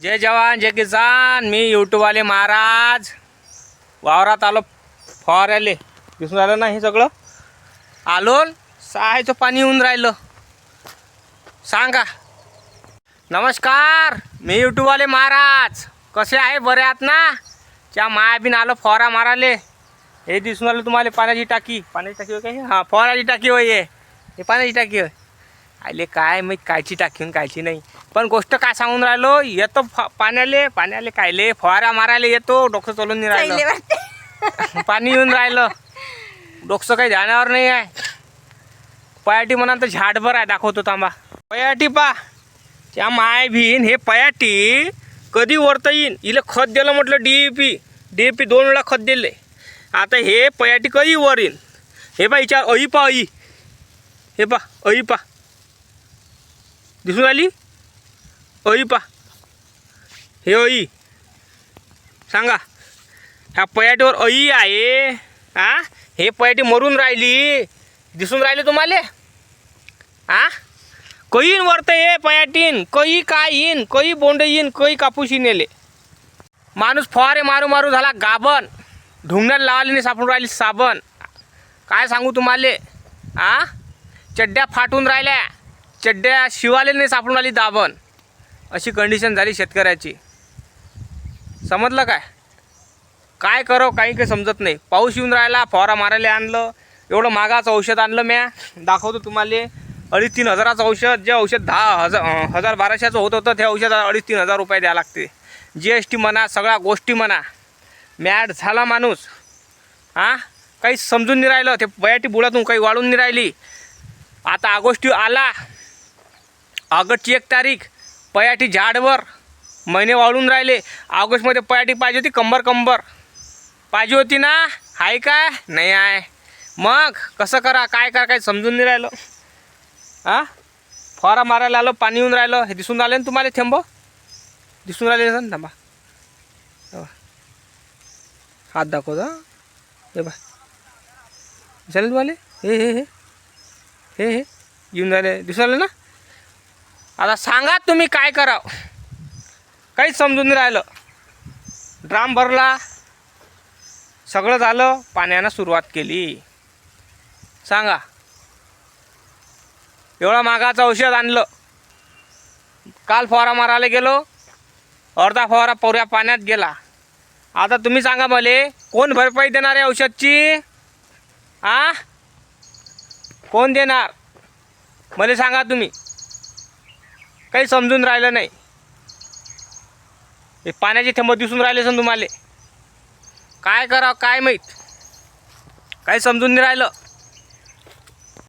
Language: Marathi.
जय जवान जय किसान. मी युट्यूबवाले महाराज. वावरात आलो फवाराले दिसून राहिलं ना हे सगळं? आलो न सहायचं पाणी येऊन राहिलं. सांगा. नमस्कार मी युट्यूबवाले महाराज. कसे आहे? बरे आहात ना? त्या मायाबीन आलो फवारा माराले हे दिसून आलं तुम्हाला पाण्याची टाकी. पाण्याची टाकी काय हां? फवाराची टाकी होय हे. हे पाण्याची टाकी होय. आले काय मी कायची टाकी कायची नाही. पण गोष्ट काय सांगून राहिलो? येतो फ- पाण्याले पाण्याले कायले फवारा मारायला येतो डोकं चालून नाही राहिलं. पाणी येऊन राहिलं. डोकसं काही ध्यानावर नाही आहे. पयाटी म्हणा तर झाडभर आहे दाखवतो थांबा. पयाटी पा. त्या माय भीन हे पयाटी कधी वरता येईन? हिला खत दिलं म्हटलं D A P. D A P दोन वेळा खत दिले. आता हे पयाटी कधी वर येईन? हे पा विचार अई पा अई हे पा अई पा. दिसून राहिली? अई पा. हे अई सांगा. ह्या पयाटीवर अई आहे. हा हे पयाटी मरून राहिली. दिसून राहिले तुम्हाला? आ? कईन वरत हे पयाटीन? कई काय येईन? कई बोंड येईन? कई कापूशी नेले माणूस फवारे मारू मारू झाला गाबन ढुंगण्याला लावली नाही सापडून राहिली साबण. काय सांगू तुम्हाला? आ? चड्ड्या फाटून राहिल्या. चड्ड्या शिवाले नाही सापडून राहिली दाबण. अशी कंडिशन झाली शेतकऱ्याची. समजलं काय? काय करावं काही काही समजत नाही. पाऊस येऊन राहिला फवारा मारायला आणलं एवढं महागाचं औषध आणलं म्या. दाखवतो तुम्हाला. अडीच तीन हजाराचं औषध जे औषध दहा हजार हजार बाराशेचं होत होतं ते औषध अडीच तीन हजार रुपये द्यावं लागते. जी एस टी म्हणा सगळ्या गोष्टी म्हणा. मॅड झाला माणूस. हां? काही समजून नाही राहिलं. ते बयाटी बुडातून काही वाढून नाही राहिली. आता ऑगस्ट आला. ऑगस्टची एक तारीख. पयाटी झाडवर महिने वाढून राहिले. ऑगस्टमध्ये पयाटी पाहिजे होती कंबर कंबर. पाहिजे होती ना? आहे काय? नाही आहे. मग कसं करा? काय करा? काय समजून नाही राहिलं. हां फवारा मारायला आलो पाणी येऊन राहिलं. हे दिसून राहिले ना तुम्हाला थेंब? दिसून राहिले ना? थांबा. हात दाखवतो हं. हे बा झालं तुम्हाला? हे हे हे. हे हे. येऊन राहिले. दिसून राहिले ना? आता सांगा तुम्ही काय करावं. काहीच समजून नाही राहिलं. ड्राम भरला. सगळं झालं. पाण्यानं सुरुवात केली. सांगा. एवढा मागाचं औषध आणलं. काल फवारा मारायला गेलो. अर्धा फवारा पुऱ्या पाण्यात गेला. आता तुम्ही सांगा मले कोण भरपाई देणार आहे औषधची? आ? कोण देणार? मला सांगा तुम्ही. काही समजून राहिलं नाही. हे पाण्याचे थेंब दिसून राहिले सण तुम्हाला काय करावं काय माहीत? काही समजून नाही राहिलं.